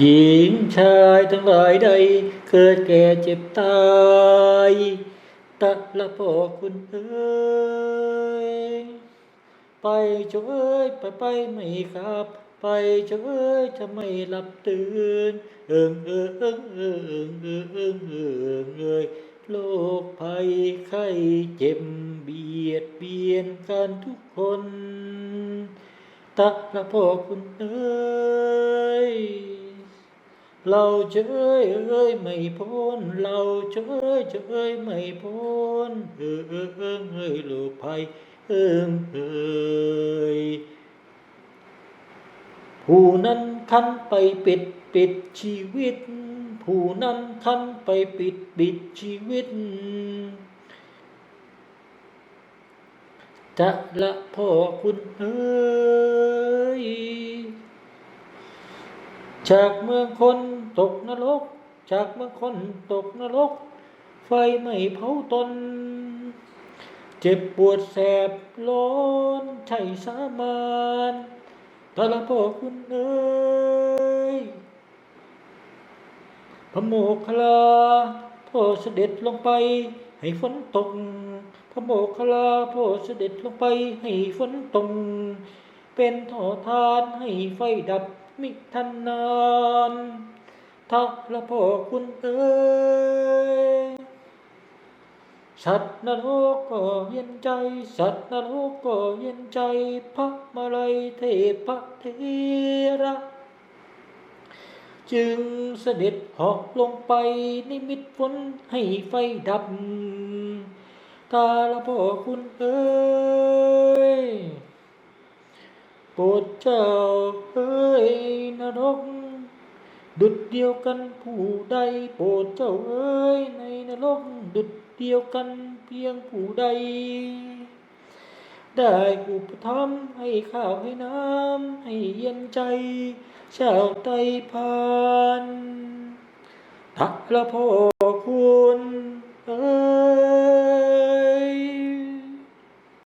หญิงชายทั้งหลายใด เกิดแก่เจ็บตายตะละพ่อคุณเอ้ยไปจ้าเอ้ยไปไปไม่ครับ ไปจ้าเอ้ยจะไม่หลับตื่น เอิงเอิงเอิงเอิงเอิงเอิงเอิงเอยโรคภัยไข้เจ็บเบียดเบียนกันทุกคนตะละพ่อคุณเอ้ย เราจะเอ้ยเอ้ยไม่พ้น เราจะเอ้ยเอ้ยไม่พ้น เออเออเออเอ้ยโลกภัยเอิงเอ้ยผู้นั้นคันไปปิดปิดชีวิต ผู้นั้นคันไปปิดปิดชีวิต จะละพ่อคุณเอ้ย จากเมืองคนตกนรก จากเมืองคนตกนรก ไฟไม่เผาตน เจ็บปวดแสบร้อนใช่สามานตาลพ่อคุณเอ้ยพระโมคคลาพ่อเสด็จลงไปให้ฝนตก พระโมคคลาพ่อเสด็จลงไปให้ฝนตก เป็นโทอทานให้ไฟดับ มิทันนานทักละพ่อคุณเอ้ยสัตว์นรกก็เย็นใจ สัตว์นรกก็เย็นใจ พระมาลัยเทพเทระ จึงเสด็จหาะลงไปนิมิตฝนให้ไฟดับ ตาละพ่อคุณเอ้ย ปรดเจ้าเอ้ยนรก ดุดเดียวกันผู้ใดโปรดเจ้าเอ้ยในนรก ดุดเดียวกันเพียงผู้ใด ได้อุปถัมภ์ให้ข้าวให้น้ำให้เย็นใจ ชาวไตพานทักละพ่อคุณ